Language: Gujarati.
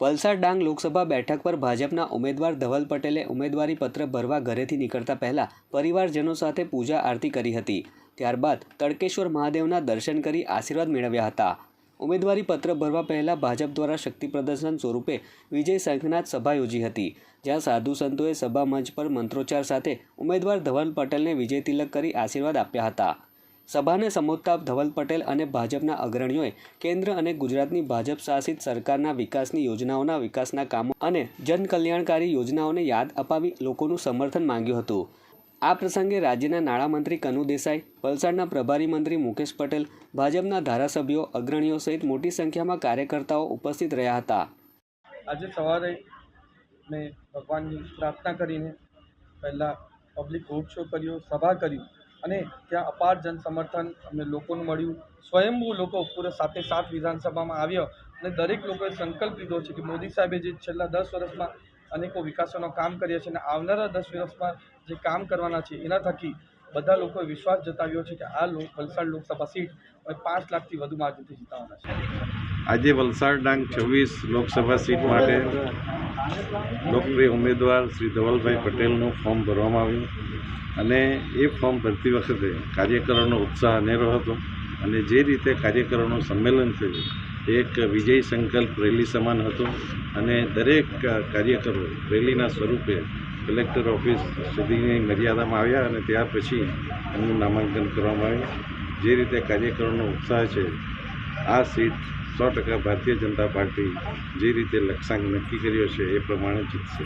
વલસાડ ડાંગ લોકસભા બેઠક પર ભાજપના ઉમેદવાર ધવલ પટેલે ઉમેદવારી પત્ર ભરવા ઘરેથી નીકળતા પહેલા પરિવારજનો સાથે પૂજા આરતી કરી હતી. ત્યારબાદ તડકેશ્વર મહાદેવના દર્શન કરી આશીર્વાદ મેળવ્યા હતા. ઉમેદવારી પત્ર ભરવા પહેલા ભાજપ દ્વારા શક્તિ પ્રદર્શન સ્વરૂપે વિજય શંખનાથ સભા યોજી હતી. જ્યાં સાધુ સંતોએ સભા મંચ પર મંત્રોચ્ચાર સાથે ઉમેદવાર ધવલ પટેલને વિજય તિલક કરી આશીર્વાદ આપ્યા હતા. સભાને સંબોધતા ધવલ પટેલ અને ભાજપના અગ્રણીઓએ કેન્દ્ર અને ગુજરાતની ભાજપ શાસિત સરકારના વિકાસની યોજનાઓના વિકાસના કામો અને જનકલ્યાણકારી યોજનાઓને યાદ અપાવી લોકોનું સમર્થન માંગ્યું હતું. આ પ્રસંગે રાજ્યના નાણામંત્રી કનુ દેસાઈ, વલસાડના પ્રભારી મંત્રી મુકેશ પટેલ, ભાજપના ધારાસભ્યો અગ્રણીઓ સહિત મોટી સંખ્યામાં કાર્યકર્તાઓ ઉપસ્થિત રહ્યા હતા. આજે સવારે મેં ભગવાનની પ્રાર્થના કરીને પહેલાં પબ્લિક રોડ શો કર્યો, સભા કરી અને ત્યાં અપાર જન સમર્થન અમને લોકોનું મળ્યું. સ્વયંભૂ લોકો પૂરા સાથે સાત વિધાનસભામાં આવ્યો અને દરેક લોકોએ સંકલ્પ લીધો છે કે મોદી સાહેબે જે છેલ્લા દસ વર્ષમાં અનેકો વિકાસોનો કામ કરીએ છે અને આવનારા દસ વર્ષમાં જે કામ કરવાના છે એના થકી બધા લોકોએ વિશ્વાસ જતાવ્યો છે કે આ વલસાડ લોકસભા સીટ પાંચ લાખથી વધુ માર્જિનથી જીતાવાના છે. આજે વલસાડ ડાંગ છવ્વીસ લોકસભા સીટ માટે લોકપ્રિય ઉમેદવાર શ્રી ધવલભાઈ પટેલનું ફોર્મ ભરવામાં આવ્યું અને એ ફોર્મ ભરતી વખતે કાર્યકરોનો ઉત્સાહ અનેરો હતો અને જે રીતે કાર્યકરોનું સંમેલન થયું એક વિજય સંકલ્પ રેલી સમાન હતો અને દરેક કાર્યકરો રેલીના સ્વરૂપે કલેક્ટર ઓફિસ સુધીની મર્યાદામાં આવ્યા અને ત્યાર પછી એમનું નામાંકન કરવામાં આવ્યું. જે રીતે કાર્યકરોનો ઉત્સાહ છે, આ સીટ સો ટકા ભારતીય જનતા પાર્ટી જે રીતે લક્ષ્યાંક નક્કી કર્યો છે એ પ્રમાણે જીતશે.